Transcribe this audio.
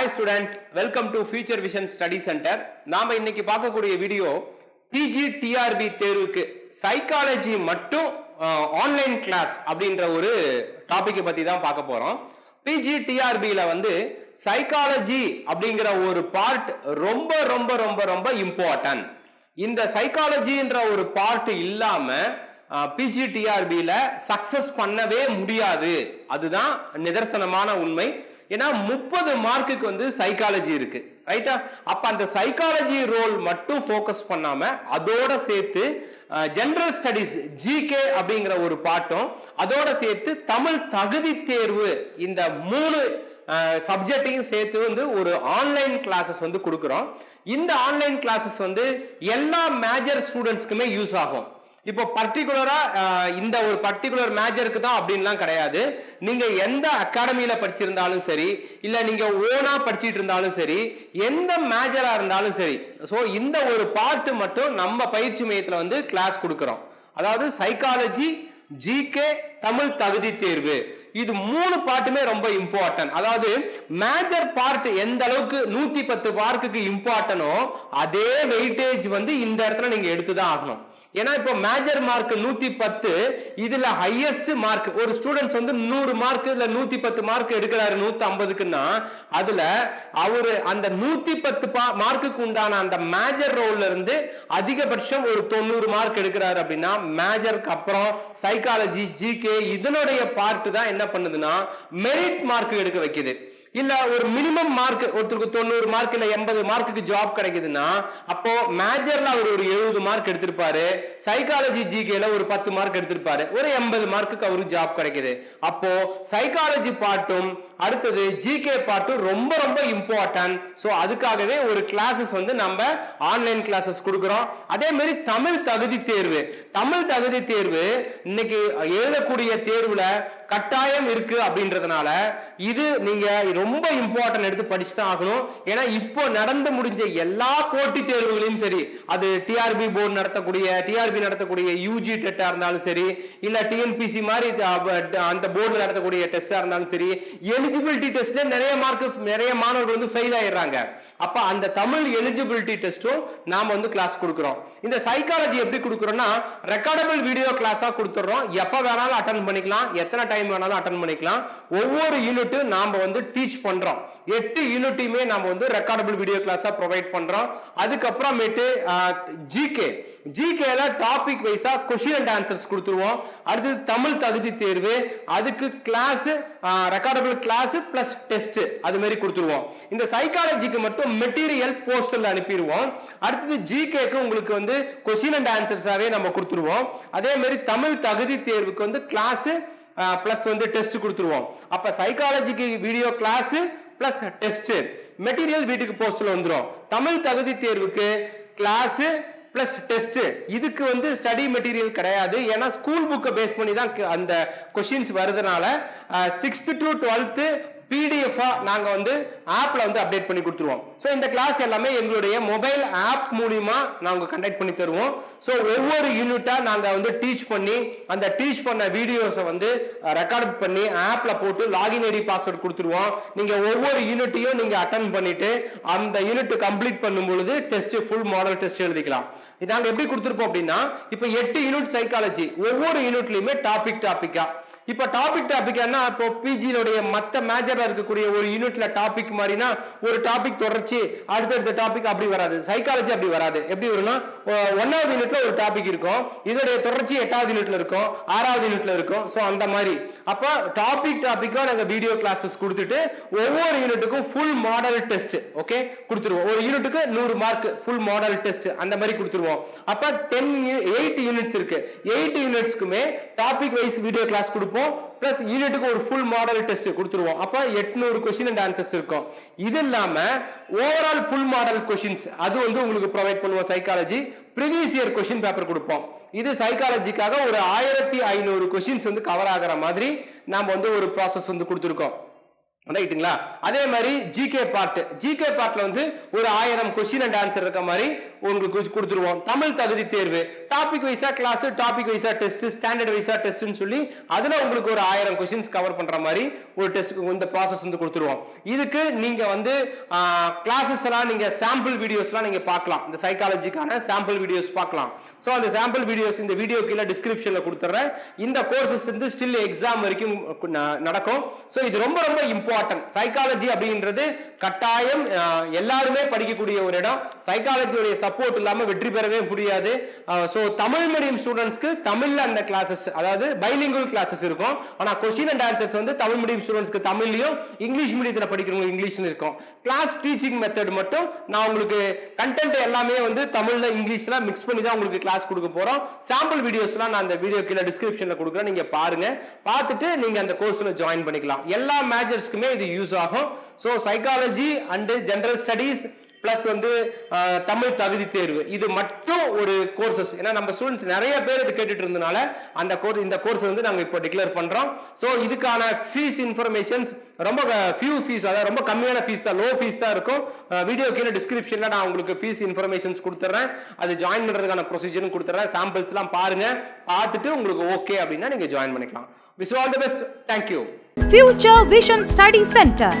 Hi students welcome to future vision study center நாம இன்னைக்கு பார்க்கக்கூடிய வீடியோ பிஜி டிஆர்பி தேர்வுக்கு சைக்காலஜி மட்டும் ஆன்லைன் கிளாஸ் அப்படின்ற ஒரு டாபிக்கை பத்தி தான் பார்க்க போறோம். பிஜி டிஆர்பியில வந்து சைக்காலஜி அப்படிங்கிற ஒரு பார்ட் ரொம்ப ரொம்ப ரொம்ப ரொம்ப இம்பார்ட்டன்ட் இந்த சைக்காலஜின்ற ஒரு பார்ட் இல்லாம பிஜி டிஆர்பியில சக்சஸ் பண்ணவே முடியாது. அதுதான் நிதர்சனமான உண்மை. ஏன்னா முப்பது மார்க்குக்கு வந்து சைக்காலஜி இருக்கு. ரைட்டா அப்ப அந்த சைக்காலஜி ரோல் மட்டும் ஃபோக்கஸ் பண்ணாம அதோட சேர்த்து ஜென்ரல் ஸ்டடிஸ் ஜிகே அப்படிங்கிற ஒரு பாட்டும் அதோட சேர்த்து தமிழ் தகுதி தேர்வு இந்த மூணு சப்ஜெக்டையும் சேர்த்து வந்து ஒரு ஆன்லைன் கிளாஸஸ் வந்து கொடுக்குறோம். இந்த ஆன்லைன் கிளாஸஸ் வந்து எல்லா மேஜர் ஸ்டூடெண்ட்ஸ்க்குமே யூஸ் ஆகும். இப்போ பர்டிகுலரா இந்த ஒரு பர்டிகுலர் மேஜருக்கு தான் அப்படின்லாம் கிடையாது. நீங்க எந்த அகாடமியில படிச்சிருந்தாலும் சரி இல்ல நீங்க ஓனா படிச்சிட்டு இருந்தாலும் சரி எந்த மேஜரா இருந்தாலும் சரி ஸோ இந்த ஒரு பார்ட்டு மட்டும் நம்ம பயிற்சி மையத்துல வந்து கிளாஸ் கொடுக்குறோம். அதாவது சைக்காலஜி ஜிகே தமிழ் தகுதி தேர்வு. இது மூணு பாட்டுமே ரொம்ப இம்பார்ட்டன்ட் அதாவது மேஜர் பார்ட் எந்த அளவுக்கு நூத்தி பத்து மார்க்குக்கு இம்பார்ட்டனோ அதே வெயிட்டேஜ் வந்து இந்த இடத்துல நீங்க எடுத்துதான் ஆகணும். ஏன்னா இப்போ மேஜர் மார்க் நூத்தி பத்து இதுல ஹையஸ்ட் மார்க் ஒரு ஸ்டூடெண்ட்ஸ் வந்து நூறு மார்க் இல்ல நூத்தி பத்து மார்க் எடுக்கிறாரு நூத்தி ஐம்பதுக்குன்னா அதுல அவரு அந்த நூத்தி பத்து மார்க்குக்கு உண்டான அந்த மேஜர் ரோல்ல இருந்து அதிகபட்சம் ஒரு தொண்ணூறு மார்க் எடுக்கிறாரு அப்படின்னா மேஜருக்கு அப்புறம் சைக்காலஜி ஜிகே இதனுடைய பார்ட் தான் என்ன பண்ணுதுன்னா மெரிட் மார்க் எடுக்க வைக்குது. இல்ல ஒரு மினிமம் மார்க் ஒருத்தருக்கு தொண்ணூறு மார்க் இல்ல எண்பது மார்க்குக்கு ஜாப் கிடைக்குதுன்னா அப்போ மேஜர்ல அவர் ஒரு எழுபது மார்க் எடுத்திருப்பாரு. சைக்காலஜி ஜிகேல ஒரு பத்து மார்க் எடுத்திருப்பாரு. ஒரு எண்பது மார்க்குக்கு அவருக்கு ஜாப் கிடைக்குது. அப்போ சைக்காலஜி பாட்டும் அடுத்தது ஜிகே பாட்டும் ரொம்ப ரொம்ப இம்பார்ட்டன்ட் ஸோ அதுக்காகவே ஒரு கிளாஸஸ் வந்து நம்ம ஆன்லைன் கிளாஸஸ் கொடுக்குறோம். அதே மாதிரி தமிழ் தகுதி தேர்வு. தமிழ் தகுதி தேர்வு இன்னைக்கு எழுதக்கூடிய தேர்வுல கட்டாயம் இருக்கு அப்படின்றதுனால இது நீங்க ரொம்ப இம்பார்ட்டன்ட் எடுத்து படிச்சு தான் ஆகணும். ஏன்னா இப்போ நடந்து முடிஞ்ச எல்லா போட்டித் தேர்வுகளையும் சரி அது டிஆர்பி போர்டு நடத்தக்கூடிய டிஆர்பி நடத்தக்கூடிய யூஜி டெட்டா இருந்தாலும் சரி இல்ல டிஎன்பிசி மாதிரி அந்த போர்டு நடத்தக்கூடிய டெஸ்டா இருந்தாலும் சரி எலிஜிபிலிட்டி டெஸ்ட்ல நிறைய மார்க் நிறைய மாணவர்கள் வந்து ஃபெயில் ஆயிடுறாங்க. அப்ப அந்த தமிழ் எலிஜிபிலிட்டி டெஸ்ட்டும் நாம வந்து கிளாஸ் கொடுக்குறோம். இந்த சைக்காலஜி எப்படி கொடுக்குறோம்னா ரெக்கார்டபிள் வீடியோ கிளாஸா கொடுத்துறோம் எப்ப வேணாலும் அட்டன் பண்ணிக்கலாம். எத்தனை டைம் வேணாலும் அட்டன் பண்ணிக்கலாம். ஒவ்வொரு யூனிட்டும் நாம் வந்து டீச் பண்றோம். எட்டு யூனிட்டையுமே நாம் வந்து ரெக்கார்டபிள் வீடியோ கிளாஸா ப்ரொவைட் பண்றோம். அதுக்கப்புறமேட்டு ஜிகே ஜிகேல டாபிக் வைஸா கொஷின் அண்ட் ஆன்சர்ஸ் கொடுத்துருவோம். அடுத்தது தமிழ் தகுதி தேர்வு. அதுக்கு class recordable class plus test அது மாதிரி கொடுத்துருவோம். இந்த சைக்காலஜிக்கு மட்டும் மெட்டீரியல் போஸ்டர்ல அனுப்பிடுவோம் அடுத்தது ஜிகேக்கு உங்களுக்கு வந்து கொஷின் அண்ட் ஆன்சர்ஸாவே நம்ம கொடுத்துருவோம். அதே மாதிரி தமிழ் தகுதி தேர்வுக்கு வந்து கிளாஸ் பிளஸ் வந்து டெஸ்ட் கொடுத்துருவோம். அப்ப சைக்காலஜிக்கு video class plus test material வீட்டுக்கு போஸ்டில் வந்துடும் தமிழ் தகுதி தேர்வுக்கு கிளாஸ் பிளஸ் டெஸ்ட் இதுக்கு வந்து ஸ்டடி மெட்டீரியல் கிடையாது. ஏன்னா ஸ்கூல் புக்கை பேஸ் பண்ணி தான் அந்த கொஷின்ஸ் வருதுனால சிக்ஸ்த்து டு டுவெல்த்து பிடிஎஃபாக நாங்கள் வந்து ஆப்பில் வந்து அப்டேட் பண்ணி கொடுத்துருவோம். ஸோ இந்த கிளாஸ் எல்லாமே எங்களுடைய மொபைல் ஆப் மூலிமா நாங்கள் கண்டக்ட் பண்ணி தருவோம். ஸோ ஒவ்வொரு யூனிட்டாக நாங்கள் வந்து டீச் பண்ணி அந்த டீச் பண்ண வீடியோஸை வந்து ரெக்கார்ட் பண்ணி ஆப்பில் போட்டு லாகின் ஐடி பாஸ்வேர்ட் கொடுத்துருவோம். நீங்கள் ஒவ்வொரு யூனிட்டையும் நீங்கள் அட்டன் பண்ணிவிட்டு அந்த யூனிட் கம்ப்ளீட் பண்ணும் பொழுது டெஸ்ட்டு ஃபுல் மாடல் டெஸ்ட் எழுதிக்கலாம். நாங்கள் எப்படி கொடுத்துருப்போம் அப்படின்னா இப்போ எட்டு யூனிட் சைக்காலஜி ஒவ்வொரு யூனிட்லையுமே டாபிக் டாப்பிக்காக இப்போ டாபிக் டாபிக் என்ன இப்போ பிஜியினுடைய மற்ற மேஜராக இருக்கக்கூடிய ஒரு யூனிட்ல டாபிக் மாதிரினா ஒரு டாபிக் தொடர்ச்சி அடுத்தடுத்த டாபிக் அப்படி வராது. சைக்காலஜி அப்படி வராது. எப்படி வரும்னா ஒன்னாவது யூனிட்ல ஒரு டாபிக் இருக்கும். இதோடைய தொடர்ச்சி எட்டாவது யூனிட்ல இருக்கும். ஆறாவது யூனிட்ல இருக்கும். ஸோ அந்த மாதிரி. அப்போ டாபிக் டாபிக்காக நாங்கள் வீடியோ கிளாஸஸ் கொடுத்துட்டு ஒவ்வொரு யூனிட்டுக்கும் ஃபுல் மாடல் டெஸ்ட் ஓகே கொடுத்துருவோம். ஒரு யூனிட்டுக்கு நூறு மார்க் ஃபுல் மாடல் டெஸ்ட் அந்த மாதிரி கொடுத்துருவோம். அப்போ டென் எயிட் யூனிட்ஸ் இருக்கு. எயிட் யூனிட்ஸ்க்குமே டாபிக் வைஸ் வீடியோ கிளாஸ் கொடுப்போம். பிளஸ் யூனிட்டுக்கு ஒரு ஃபுல் மாடல் டெஸ்ட் கொடுத்துருவோம். அப்போ எட்நூறு கொஷின் அண்ட் ஆன்சர்ஸ் இருக்கும். இது இல்லாமல் ஓவரால் ஃபுல் மாடல் கொஷின்ஸ் அது வந்து உங்களுக்கு ப்ரொவைட் பண்ணுவோம் psychology previous year question paper கொடுப்போம். இது சைக்காலஜிக்காக ஒரு ஆயிரத்தி ஐநூறு கொஷின்ஸ் வந்து கவர் ஆகிற மாதிரி நாம் வந்து ஒரு ப்ராசஸ் வந்து கொடுத்துருக்கோம். ரைட்டுங்களா அதே மாதிரி ஜிகே பார்ட் ஜிகே பார்ட்ல வந்து ஒரு ஆயிரம் கொஸ்டின் அண்ட் ஆன்சர் இருக்க மாதிரி உங்களுக்கு கொடுத்துருவோம். தமிழ் தகுதி தேர்வு. டாபிக் வைஸா கிளாஸ் டாபிக் வைஸா டெஸ்ட் ஸ்டாண்டர்ட் வைஸா டெஸ்ட்னு சொல்லி அதுல உங்களுக்கு ஒரு ஆயிரம் கொஸ்டின்ஸ் கவர் பண்ற மாதிரி ஒரு டெஸ்ட் இந்த ப்ராசஸ் வந்து கொடுத்துருவோம். இதுக்கு நீங்க வந்து கிளாஸஸ் எல்லாம் நீங்க சாம்பிள் வீடியோஸ்லாம் நீங்க பார்க்கலாம். இந்த சைக்காலஜிக்கான சாம்பிள் வீடியோஸ் பார்க்கலாம். ஸோ அந்த சாம்பிள் வீடியோஸ் இந்த வீடியோ கீழே டிஸ்கிரிப்ஷன்ல கொடுத்துட்றேன் இந்த கோர்சஸ் வந்து ஸ்டில் எக்ஸாம் வரைக்கும் நடக்கும். ஸோ இது ரொம்ப ரொம்ப இம்பார்ட்டன்ட் சைக்காலஜி அப்படின்றது கட்டாயம் எல்லாருமே படிக்கக்கூடிய ஒரு இடம். சைக்காலஜியோடைய சப்போர்ட் இல்லாமல் வெற்றி பெறவே முடியாது. ஸோ ஸோ தமிழ் மீடியம் ஸ்டூடெண்ட்ஸ்க்கு தமிழில் அந்த கிளாஸஸ் அதாவது பைலிங்குவல் கிளாஸஸ் இருக்கும். ஆனால் கொஸ்டின் அண்ட் ஆன்சர்ஸ் வந்து தமிழ் மீடியம் ஸ்டூடெண்ட்ஸ்க்கு தமிழ்லையும் இங்கிலீஷ் மீடியத்தில் படிக்கிறவங்க இங்கிலீஷ்னு இருக்கும். கிளாஸ் டீச்சிங் மெத்தட் மட்டும் நான் உங்களுக்கு கண்டென்ட் எல்லாமே வந்து தமிழில் இங்கிலீஷில் மிக்ஸ் பண்ணி தான் உங்களுக்கு கிளாஸ் கொடுக்க போகிறோம் சாம்பிள் வீடியோஸ்லாம் நான் அந்த வீடியோ கீழே டிஸ்கிரிப்ஷனில் கொடுக்குறேன். நீங்கள் பாருங்கள் பார்த்துட்டு நீங்கள் அந்த கோர்ஸில் ஜாயின் பண்ணிக்கலாம். எல்லா மேஜர்ஸ்க்குமே இது யூஸ் ஆகும். So psychology and general studies plus வந்து தமிழ் தகுதி தேர்வு. இது மட்டும் ஒரு கோர்சஸ் ஏன்னா நம்ம ஸ்டூடெண்ட்ஸ் நிறைய பேர் இது கேட்டுட்டு இருந்தனால அந்த கோர்ஸ் இந்த கோர்ஸ் வந்து நாங்கள் இப்போ டிக்ளேர் பண்றோம். ஸோ இதுக்கான ஃபீஸ் இன்ஃபர்மேஷன்ஸ் ரொம்ப ஃபியூ ஃபீஸ் அதாவது ரொம்ப கம்மியான ஃபீஸ் தான் லோ ஃபீஸ் தான் இருக்கும். வீடியோ கீழே டிஸ்கிரிப்ஷனில் நான் உங்களுக்கு ஃபீஸ் இன்ஃபர்மேஷன்ஸ் கொடுத்துட்றேன் அது ஜாயின் பண்ணுறதுக்கான ப்ரொசீஜரும் கொடுத்துட்றேன் சாம்பிள்ஸ்லாம் பாருங்க. பார்த்துட்டு உங்களுக்கு ஓகே அப்படின்னா நீங்கள் ஜாயின் பண்ணிக்கலாம். Wish all the best thank you future vision study center